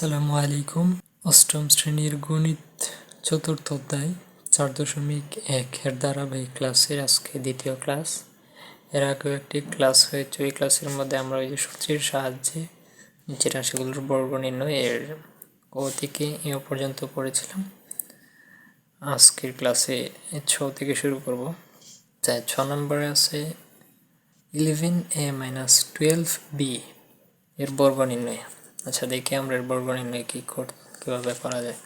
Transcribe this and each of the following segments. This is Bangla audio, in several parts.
আসসালামু আলাইকুম। অষ্টম শ্রেণির গণিত চতুর্থ অধ্যায়, চার দশমিক এক এর ধারাবাহিক ক্লাসের আজকে দ্বিতীয় ক্লাস। এর আগেও একটি ক্লাস হয়েছে, ওই ক্লাসের মধ্যে আমরা ওই যে সূত্রের সাহায্যে নিচের রাশিগুলোর বর্গ নির্ণয় এর ও থেকে এ পর্যন্ত পড়েছিলাম। আজকের ক্লাসে ছ থেকে শুরু করব। তাই ছ নম্বরে আছে eleven A minus twelve B এর বর্গ নির্ণয়। আচ্ছা দেখি আমরা বর্গ নির্ণয় কী কীভাবে করা যায়।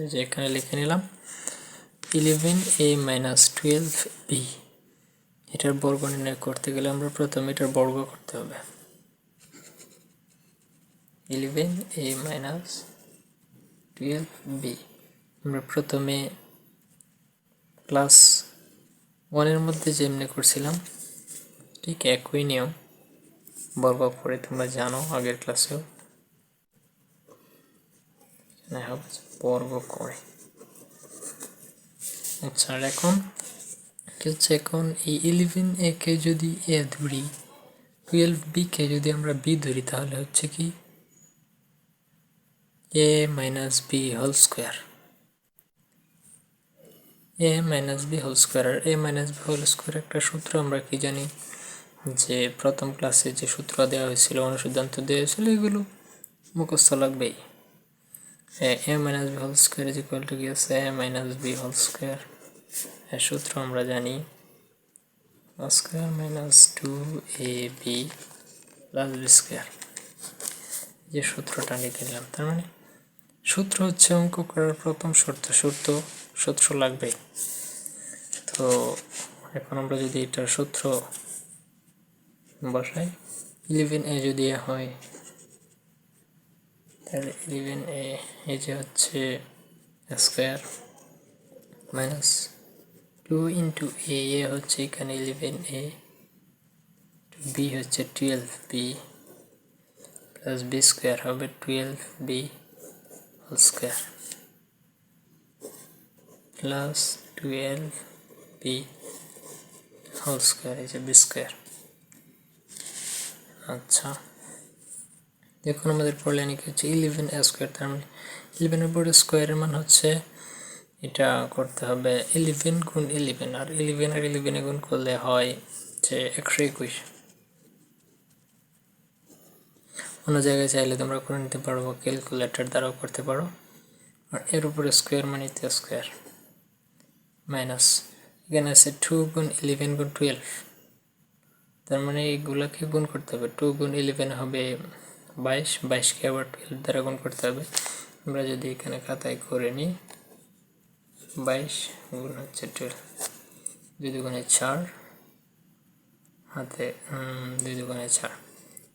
এই যে এখানে লিখে নিলাম eleven A minus twelve B এটার বর্গ নির্ণয় করতে গেলে আমরা প্রথমে এটার বর্গ করতে হবে। Eleven A minus twelve B আমরা প্রথমে ক্লাস ওয়ানের মধ্যে যেমনি করছিলাম, ঠিক একই নিয়ম বর্গ করে তোমরা জানো আগের ক্লাসেও যে বর্গ করে আচ্ছা আর এখন কি হচ্ছে এখন এই ইলেভেন এ কে যদি এ ধরি টুয়েলভ বি কে যদি আমরা বি ধরি, তাহলে হচ্ছে কি? A minus B whole square A minus B whole square A minus B whole square একটা সূত্র আমরা কি জানি? যে প্রথম ক্লাসে যে সূত্র দেওয়া হয়েছিল, অনুসিদ্ধান্ত দেওয়া হয়েছিল, এগুলো মুখস্থ লাগবেই। A minus B whole square is equal to কি আছে A minus B whole square এর সূত্র আমরা জানি square minus two A B plus B square যে সূত্রটা লিখে নিলাম, তার মানে সূত্র হচ্ছে অঙ্ক করার প্রথম শর্ত সূত্র সূত্র লাগবেই তো এখন আমরা যদি এটার সূত্র বসাই ইলেভেন এ যদি হয় তাহলে ইলেভেন এ এই যে হচ্ছে square minus two into A A হচ্ছে এখানে ইলেভেন এ বি হচ্ছে twelve B plus B square হবে twelve B whole square plus twelve B whole square এই যে বি স্কোয়ার আচ্ছা দেখুন আমাদের পড়লে নাকি হচ্ছে? ইলেভেন স্কোয়ার তার মানে ইলেভেনের পরে স্কোয়ারের মান হচ্ছে এটা করতে হবে ইলেভেন গুণ ইলেভেন আর ইলেভেন আর ইলেভেনে গুণ করলে হয় যে একশো একুশ। অন্য জায়গায় চাইলে তোমরা করে নিতে পারো ক্যালকুলেটর দ্বারাও করতে পারো। আর এর উপরে স্কোয়ার মানে স্কোয়ার মাইনাস এখানে আছে টু গুণ ইলেভেন গুণ টুয়েলভ তার মানে এইগুলোকে গুণ করতে হবে। টু গুণ ইলেভেন হবে বাইশ, বাইশকে আবার টুয়েলভ দ্বারা গুণ করতে হবে। আমরা যদি এখানে খাতায় করে নিই, বাইশ গুণ হচ্ছে টুয়েলভ দুই দুগুণে চার, হাতে দুই দুগুণে চার।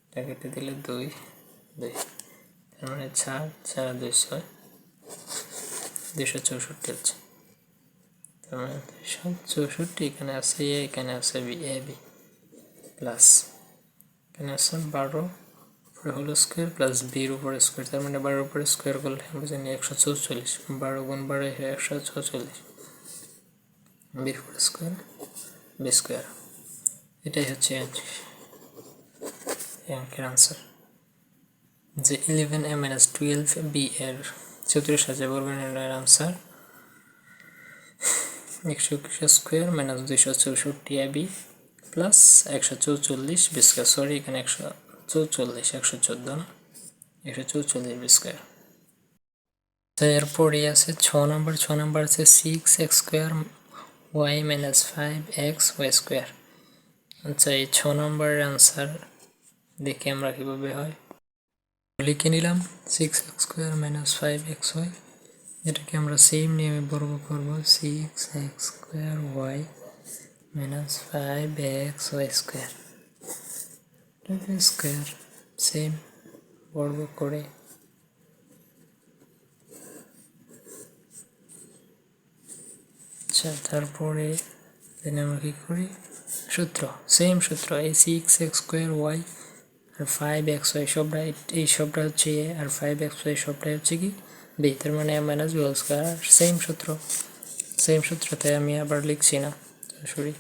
এটা কেটে দিলে দুই দুই। তার মানে চার চার, দুই, ছয়। দুশো চৌষট্টি হচ্ছে। তার মানে দুশো চৌষট্টি এখানে আছে এ এখানে আছে বি এ বি প্লাস এখানে আছে বারো। হলো স্কোয়ার প্লাস বির উপরে স্কোয়ার তার মানে বারোর উপরে স্কোয়ার করলে আমরা জানি একশো চৌচল্লিশ বারো গুণ বারো একশো চৌচল্লিশ বির উপরে স্কোয়ার বি স্কোয়ার এটাই হচ্ছে অঙ্কের আনসার যে eleven A minus twelve B এর চৌত্রিশ হাজার বর্গ নির্ণয়ের আনসার একশো একুশ স্কোয়ার মাইনাস দুইশো চৌষট্টি এ বি প্লাস একশো চৌচল্লিশ বি স্কোয়ার সরি এখানে একশো চৌচল্লিশ, একশো চোদ্দ না? একশো চৌচল্লিশ স্কোয়ার এরপরে আছে ছ নম্বর ছ নম্বর আছে six X square Y minus five X Y square আচ্ছা এই ছ নম্বরের আনসার দেখে আমরা কীভাবে হয়। লিখে নিলাম six X square minus five X Y এটাকে আমরা সেম নিয়মে বর্গ করব six X square Y minus five X Y square square same বর্গ করে আচ্ছা তারপরে দেন আমরা কী করি? সূত্র সেম সূত্র এই সিক্স এক্স স্কোয়ার ওয়াই আর ফাইভ এক্স ওয়াই সবটা, এই সবটা হচ্ছে এ আর ফাইভ এক্স ওয়াই সবটাই হচ্ছে কি? বি তার মানে A minus B square same সূত্র সেম সূত্র তাই আমি আবার লিখছি না sorry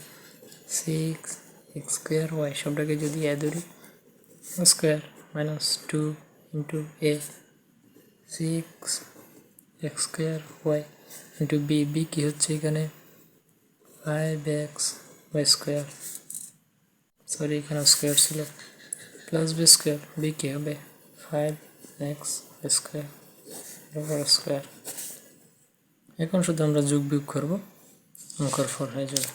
six X square Y সবটাকে যদি এ ধরি square minus two into A six X square Y into B B কী হচ্ছে এখানে? Five X Y square sorry এখানে স্কোয়ার ছিল। প্লাস বি স্কোয়ার বি কী হবে? Five X square over square এখন শুধু আমরা যোগ বিয়োগ করব। অঙ্কর ফর হয়ে যাবে।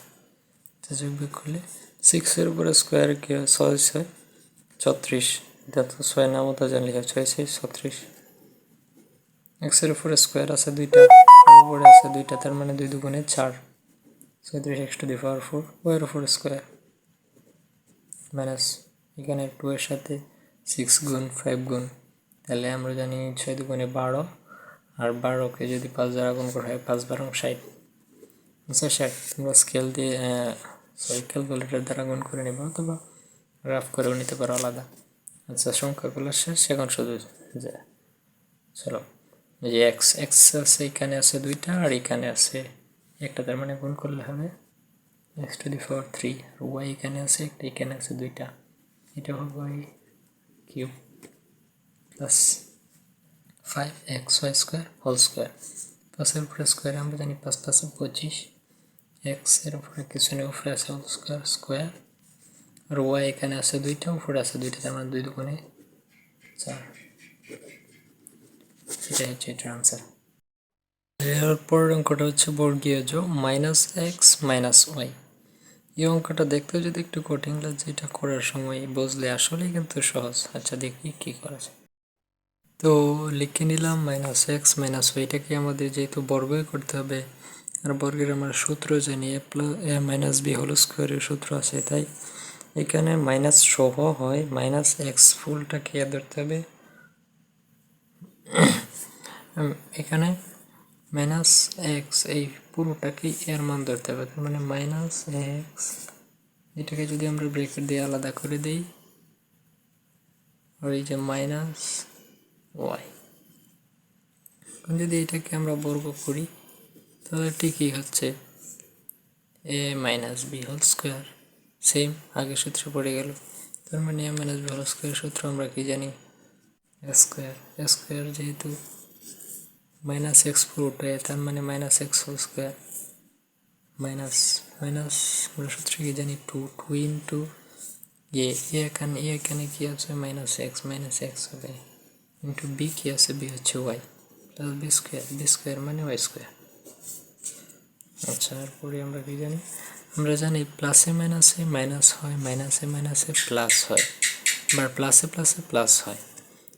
যোগ বিয়োগ করলে সিক্সের উপরে স্কোয়ার কি হয়। ছয় ছয় ছত্রিশ। এটা তো ছয় নাম তো হয়। ছয় ছয় ছত্রিশ। এক্সের উপরে স্কোয়ার আছে দুইটা উপরে আছে দুইটা, তার মানে দুই দুগুণে চার। ছত্রিশ X to the power four, ওয়ের উপর স্কোয়ার। মাইনাস এখানে টু এর সাথে সিক্স গুণ, ফাইভ গুণ। তাহলে আমরা জানি ছয় দুগুণে বারো, আর বারোকে যদি পাঁচ দ্বারা গুণ করা হয়, পাঁচ বারো ষাট। আচ্ছা ষাট। তোমরা স্কেল দিয়ে সরি ক্যালকুলেটর দ্বারা গুণ করে নেবে, অথবা রাফ করেও নিতে পারো আলাদা। আচ্ছা সংখ্যাগুলো শেষ, এখন শুধু যে, চলো যে এক্স এক্স আছে, এখানে আছে দুইটা, আর এখানে আছে একটা, তার মানে গুণ করলে হবে X to the power three R Y এখানে আছে একটা, এখানে আছে দুইটা। এটা হবে Y cube plus five X Y square whole square পাঁচের উপরে স্কোয়ার আমরা জানি পাঁচ, পাঁচে, পঁচিশ। এক্সের উপরে কিছু নেই, উপরে আছে হোল স্কোয়ার স্কোয়ার আর ওয়াই এখানে আছে দুইটা, উপরে আছে দুইটা, তার মানে দুই দুগুণে চার। সেটাই হচ্ছে এটার আনসার এর পরের অঙ্কটা হচ্ছে বর্গীয় যোগ মাইনাস এক্স মাইনাস ওয়াই এই অঙ্কটা দেখতেও যদি একটু কঠিন লাগছে এটা করার সময় বুঝলে আসলেই কিন্তু সহজ। আচ্ছা দেখি কী করা যায়। তো লিখে নিলাম মাইনাস এক্স মাইনাস ওয়াইটাকে আমাদের যেহেতু বর্গই করতে হবে, আর বর্গের আমরা সূত্র জানি A plus A minus B whole স্কোয়ারের সূত্র আছে, তাই এখানে মাইনাস সহ হয় মাইনাস এক্স ফুলটা ফুলটাকে ধরতে হবে। এখানে মাইনাস এক্স এই পুরোটাকেই এর মান ধরতে হবে, তার মানে মাইনাস এক্স এটাকে যদি আমরা ব্রেকেট দিয়ে আলাদা করে দিই, আর এই যে মাইনাস ওয়াই যদি এটাকে আমরা বর্গ করি, তাহলে ঠিকই হচ্ছে A minus B whole square same আগে সূত্র পড়ে গেল। তার মানে এ মাইনাস হোল স্কোয়ার সূত্র আমরা কি জানি? স্কোয়ার স্কোয়ার যেহেতু মাইনাস এক্স পুরোটাই তার মানে minus X whole square minus minus আমরা সূত্র কি জানি? টু টু ইন্টু এ এখানে এখানে কি আছে? মাইনাস এক্স মাইনাস এক্স হবে। ইন্টু বি কি আছে? বি হচ্ছে Y plus B square B square মানে ওয়াই স্কোয়ার আচ্ছা এরপরে আমরা কি জানি? আমরা জানি প্লাসে মাইনাসে মাইনাস হয় মাইনাসে মাইনাসে প্লাস হয় আবার প্লাসে প্লাসে প্লাস হয়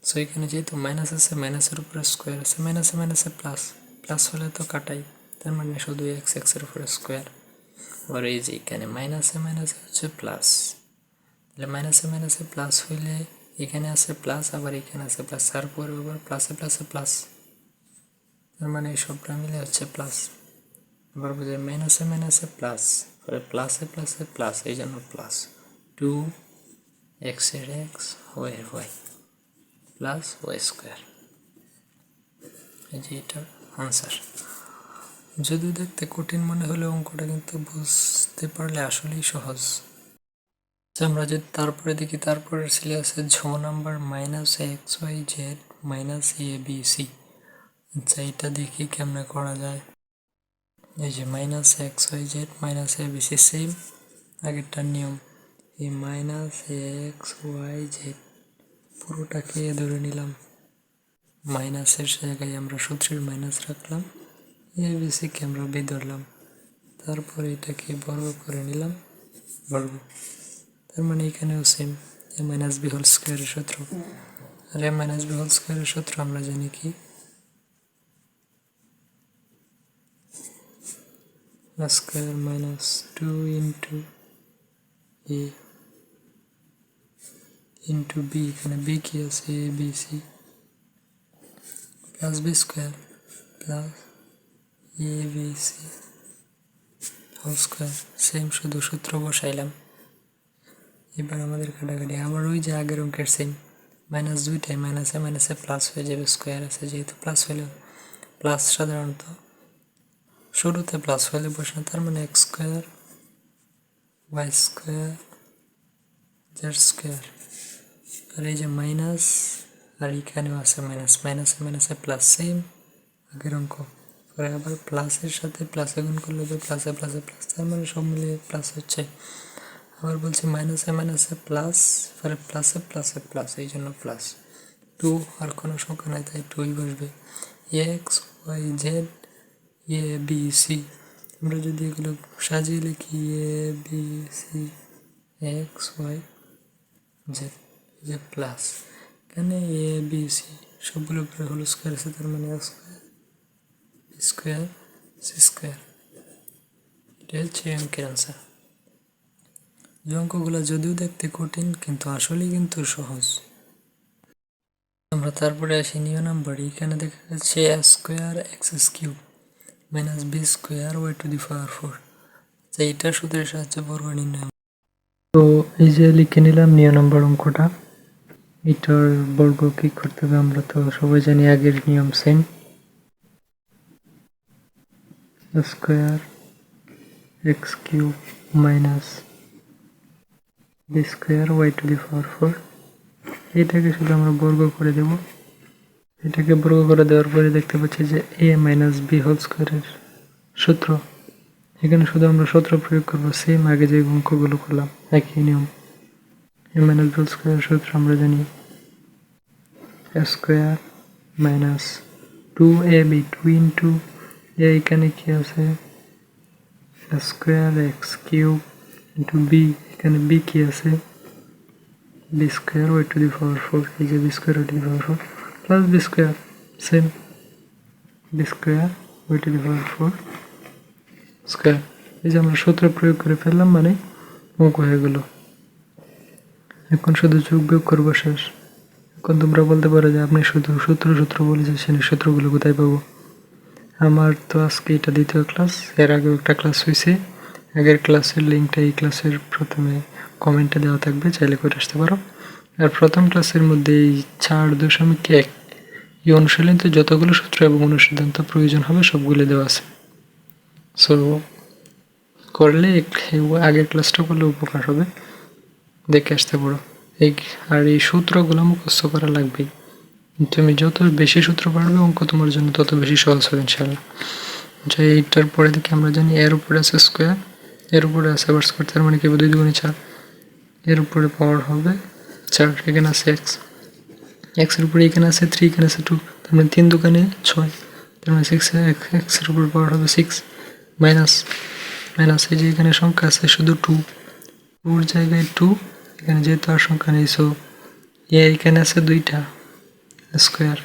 সো এখানে যেহেতু মাইনাস আছে মাইনাসের উপরে স্কোয়ার আছে মাইনাসে মাইনাসে প্লাস প্লাস হলে তো কাটাই তার মানে শুধু এক্স এক্সের উপরে স্কোয়ার আবার এই যে এখানে মাইনাসে মাইনাসে হচ্ছে প্লাস তাহলে মাইনাসে মাইনাসে প্লাস হইলে এখানে আছে প্লাস আবার এখানে আছে প্লাস তারপরে আবার প্লাসে প্লাসে প্লাস তার মানে এই সবটা মিলে হচ্ছে প্লাস আবার বুঝে মাইনাসে মাইনাসে প্লাস প্লাসে প্লাসে প্লাস এই জন্য প্লাস টু এক্সের এক্স ওয়াই এর ওয়াই প্লাস ওয়াই স্কোয়ার এই যে এটার আনসার যদি দেখতে কঠিন মনে হলে অঙ্কটা কিন্তু বুঝতে পারলে আসলেই সহজ। আচ্ছা, আমরা যদি তারপরে দেখি তারপরে সিলেবাসে ছ number minus X Y Z minus A B C আচ্ছা এটা দেখি কেমনে করা যায়। এই যে minus X Y Z minus A B C same আগেরটার নিয়ম। এই মাইনাস এক্স ওয়াই জেড পুরোটাকে ধরে নিলাম। মাইনাসের জায়গায় আমরা সূত্রের মাইনাস রাখলাম। এ বি সিকে আমরা বি ধরলাম। তারপরে এটাকে বর্গ করে নিলাম। বর্গ। তার মানে এখানেও same A minus B whole স্কোয়ারের সূত্র। আর এ মাইনাস বি হোল স্কোয়ারের সূত্র আমরা জানি কি? Square minus two into A into B এখানে বি কি আছে? A B C plus B square plus A B C whole square same শুধু সূত্র বসাইলাম। এবার আমাদের কাটাকাটি। আবার ওই যে আগের অঙ্কের সেম মাইনাস দুইটাই মাইনাসে মাইনাসে প্লাস হয়ে যাবে। স্কোয়ার আছে যেহেতু প্লাস হইলে প্লাস সাধারণত শুরুতে প্লাস হলে বসে তার মানে X square Y square Z square আর এই যে মাইনাস আর এখানেও আছে মাইনাস মাইনাসে মাইনাসে প্লাস সেম আগের অঙ্ক পরে আবার প্লাসের সাথে প্লাসে গুণ করলে তো প্লাসে প্লাসে প্লাস তার মানে সব মিলিয়ে প্লাস হচ্ছে। আবার বলছি মাইনাসে মাইনাসে প্লাস পরে প্লাসে প্লাসে প্লাস এই জন্য প্লাস টু আর কোনো সংখ্যা নাই, তাই টুই বসবে। X Y Z A B C আমরা যদি এগুলো সাজিয়ে লিখি A B C X Y Z যে প্লাস এখানে এ বি সি সবগুলো উপরে হল স্কোয়ার আছে, তার মানে স্কোয়ার স্কোয়ার সি স্কোয়ার এটা হচ্ছে অঙ্কের আনসার এই অঙ্কগুলো যদিও দেখতে কঠিন, কিন্তু আসলেই কিন্তু সহজ। আমরা তারপরে আসি নিয় নাম্বার। এখানে দেখা যাচ্ছে square X cube minus B square Y to the power four আচ্ছা এটা সূত্রের সাহায্যে বর্গ নির্ণয় তো এই যে লিখে নিলাম নিয় নম্বর অঙ্কটা। এটার বর্গ কি করতে হবে আমরা তো সবাই জানি আগের নিয়ম same square X cube minus B square Y to the power four এটাকে শুধু আমরা বর্গ করে দেব। এটাকে বর্গ করে দেওয়ার পরে দেখতে পাচ্ছি যে এ মাইনাস বি হোল স্কোয়ারের সূত্র। এখানে শুধু আমরা সূত্র প্রয়োগ করব সেম আগে যে অঙ্কগুলো করলাম, একই নিয়ম। এ মাইনাস বি হোল স্কোয়ারের সূত্র আমরা জানি A square minus two A B two into A এখানে কি আছে? Square X cube into B এখানে বি কি আছে? B square Y to the power four এই যে B square Y to the power four plus B square same B square Y to the power four square এই যে আমরা সূত্র প্রয়োগ করে ফেললাম মানে অঙ্ক হয়ে গেল। এখন শুধু যোগ বিয়োগ করব, শেষ। এখন তোমরা বলতে পারো যে আপনি শুধু সূত্র সূত্র বলেছেন সূত্রগুলো কোথায় পাবো? আমার তো আজকে এটা দ্বিতীয় ক্লাস এর আগেও একটা ক্লাস হয়েছে আগের ক্লাসের লিঙ্কটা এই ক্লাসের প্রথমে কমেন্টে দেওয়া থাকবে, চাইলে করে আসতে পারো। আর প্রথম ক্লাসের মধ্যে এই চার দশমিক এক। এই অনুশীলনীতে যতগুলো সূত্র এবং অনুসিদ্ধান্ত প্রয়োজন হবে, সবগুলো দেওয়া আছে। সো করলে আগের ক্লাসটা করলে উপকার হবে। দেখে আসতে পারো। এই আর এই সূত্রগুলো মুখস্থ করা লাগবেই। তুমি যত বেশি সূত্র পারবে, অঙ্ক তোমার জন্য তত বেশি সহজ হবে ইনশাল্লাহ যে এইটার পরে দেখি আমরা জানি এর উপরে আছে স্কোয়ার এর উপরে আছে আবার স্কোয়ার তার মানে কি দুই দুগুণে চার। এর উপরে পাওয়ার হবে চার, এখানে আছে এক্স এক্সের উপরে এখানে আছে থ্রি এখানে আছে টু তার মানে তিন দোকানে ছয়। তার মানে সিক্স এক্সের উপর পাওয়ার হবে সিক্স মাইনাস মাইনাস এই যে এখানে সংখ্যা আছে শুধু টু টুর জায়গায় টু এখানে যেহেতু আর সংখ্যা নেই সো এ এখানে আছে দুইটা স্কোয়ার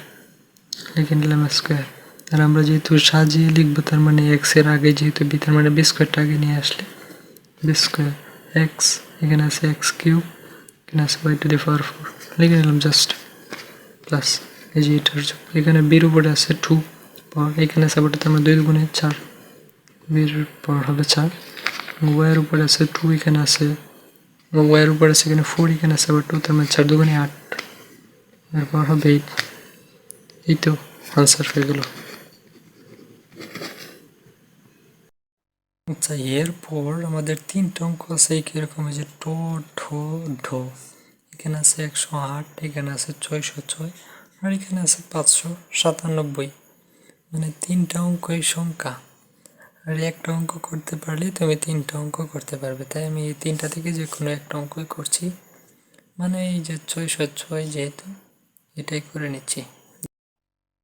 লিখে নিলাম স্কোয়ার আর আমরা যেহেতু সাজিয়ে লিখব, তার মানে এক্সের আগে যেহেতু বি তার মানে বি স্কোয়ারটা আগে নিয়ে আসলে বি স্কোয়ার এক্স এখানে আছে এক্স কিউব আছে Y to the power four. লিখে নিলাম জাস্ট প্লাস এই যে এটার এখানে বির উপরে আছে টু পাওয়ার এখানে আছে আবার মানে দুই দুগুণে চার। বির পাওয়ার হবে চার। ওয়াইয়ের উপরে আছে টু এখানে আছে ওয়াইয়ের উপরে আছে এখানে ফোর এখানে আছে আবার টু তার মানে চার দুগুণে আট। এরপর হবে এইট এই তো আনসার হয়ে গেল। আচ্ছা এরপর আমাদের তিনটা অঙ্ক আছে কীরকম যে টো ঢো ঢো। এখানে আছে একশো আট, এখানে আছে ছয়শো ছয়, আর এখানে আছে পাঁচশো সাতানব্বই। মানে তিনটা অঙ্ক এই সংখ্যা। আর একটা অঙ্ক করতে পারলে তুমি তিনটা অঙ্ক করতে পারবে। তাই আমি এই তিনটা থেকে যে কোনো একটা অঙ্কই করছি। মানে এই যে ছয়শো ছয় যেহেতু, এটাই করে নিচ্ছি।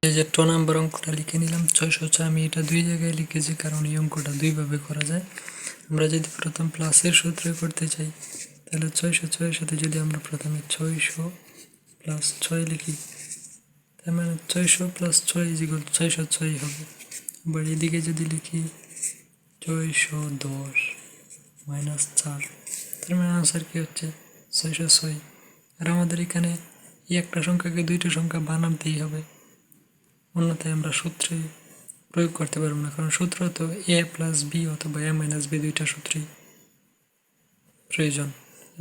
এই যে ট নাম্বার অঙ্কটা লিখে নিলাম, ছয়শো ছয় আমি এটা দুই জায়গায় লিখেছি, কারণ এই অঙ্কটা দুইভাবে করা যায়। আমরা যদি প্রথম প্লাসের সূত্রে করতে চাই, তাহলে ছয়শো ছয়ের সাথে যদি আমরা প্রথমে ছয়শো প্লাস ছয় লিখি, তার মানে ছয়শো প্লাস ছয় ইজিগল ছয়শো ছয় হবে। আবার এদিকে যদি লিখি, ছয়শো দশ মাইনাস চার, তার মানে আনসার কী হচ্ছে? ছয়শো ছয়। আর আমাদের এখানে এই একটা সংখ্যাকে দুইটা সংখ্যা বানাতেই হবে। অন্যথায় আমরা সূত্রে প্রয়োগ করতে পারব না, কারণ সূত্র তো এ প্লাস বি অথবা এ মাইনাস বি দুইটা সূত্রই প্রয়োজন।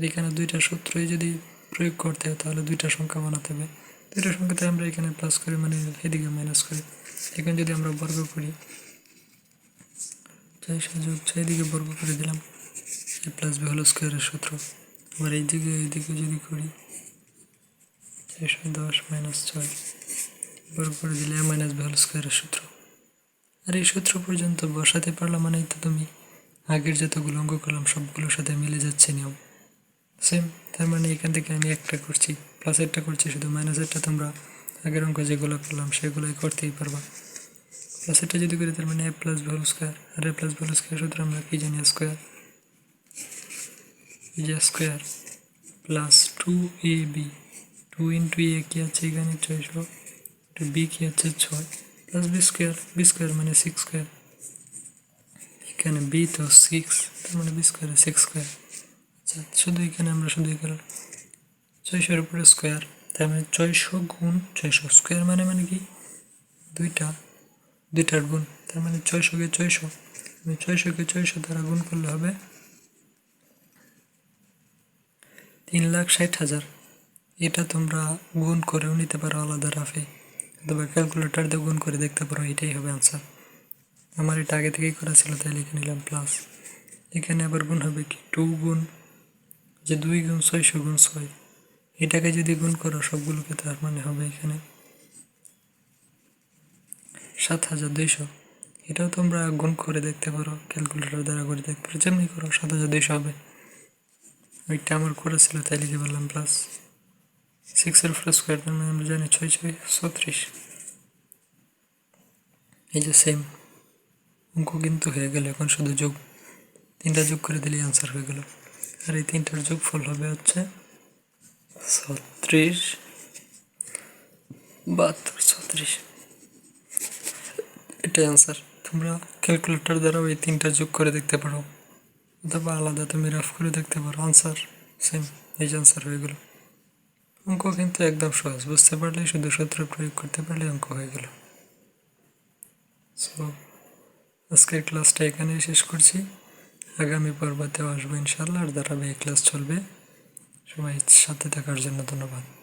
এখানে দুইটা সূত্রই যদি প্রয়োগ করতে হয়, তাহলে দুইটা সংখ্যা বানাতে হবে। দুইটা সংখ্যাতে আমরা এখানে প্লাস করি মানে এদিকে মাইনাস করি। এখন যদি আমরা বর্গ করি, ছয় যোগ ছয় দিকে বর্গ করে দিলাম, এ প্লাস বি হলো স্কোয়ারের সূত্র। আবার এই দিকে যদি করি দশ মাইনাস ছয়। বড় করে দিলে মাইনাস হোল স্কোয়ারের সূত্র। আর এই সূত্র পর্যন্ত বসাতে পারলাম মানেই তো তুমি আগের যতগুলো অঙ্ক করলাম, সবগুলোর সাথে মিলে যাচ্ছে নিয়ম। সেম তার মানে এখান থেকে আমি একটা করছি প্লাসেরটা করছি, শুধু মাইনাসেরটা তোমরা আগের অঙ্ক যেগুলো করলাম, সেগুলোই করতেই পারবা। প্লাসেরটা যদি করি, তার মানে এ প্লাস হোল স্কোয়ার আর এ প্লাস হোল স্কোয়ার সূত্র আমরা কি জানি? স্কোয়ার এই যে square plus two A B two into A কি আছে এখানে? ছয়শো। বি কি আছে? ছয় plus B square B square মানে সিক্স স্কোয়ার এখানে বি তো সিক্স তার মানে বি স্কোয়ার সিক্স স্কোয়ার আচ্ছা শুধু এখানে আমরা শুধু এখানে ছয়শোর উপরে স্কোয়ার তার মানে ছয়শো গুণ ছয়শো। স্কোয়ার মানে মানে কি? দুইটা, দুইটার গুণ, তার মানে ছয়শোকে ছয়শো। আমি ছয়শোকে ছয়শো দ্বারা গুণ করলে হবে তিন লাখ ষাট হাজার। এটা তোমরা গুণ করেও নিতে পারো আলাদা রাফে। অথবা ক্যালকুলেটার দিয়ে গুণ করে দেখতে পারো, এটাই হবে আনসার আমার এটা আগে থেকেই করা ছিল, তাই লিখে নিলাম প্লাস এখানে আবার গুণ হবে কি? টু গুণ, যে দুই গুণ ছয়শো গুণ ছয়। এটাকে যদি গুণ করো, সবগুলোকে তার মানে হবে এখানে সাত হাজার দুইশো। এটাও তোমরা গুণ করে দেখতে পারো ক্যালকুলেটর দ্বারা করে দেখতে পারো, যেমনি করো, সাত হাজার দুইশো হবে। ওইটা আমার করেছিল তাই লিখে বললাম প্লাস সিক্সের ফোর স্কোয়ার মানে আমরা জানি ছয় ছয় ছত্রিশ এই যে সেম অঙ্ক কিন্তু হয়ে গেল এখন শুধু যোগ তিনটা যোগ করে দিলেই আনসার হয়ে গেল আর এই তিনটার যোগফল হবে হচ্ছে ছত্রিশ বাহাত্তর ছত্রিশ এটাই আনসার তোমরা ক্যালকুলেটর দ্বারাও এই তিনটা যোগ করে দেখতে পারো অথবা আলাদা তুমি রাফ করে দেখতে পারো আনসার সেম এই যে আনসার হয়ে গেল অঙ্ক কিন্তু একদম সহজ। বুঝতে পারলে শুধু সূত্র প্রয়োগ করতে পারলে অঙ্ক হয়ে গেল। সো আজকের ক্লাসটা এখানেই শেষ করছি। আগামী পর্বতেও আসব ইনশাল্লাহ আর ধারাবাহিক ক্লাস চলবে। সবাই সাথে থাকার জন্য ধন্যবাদ।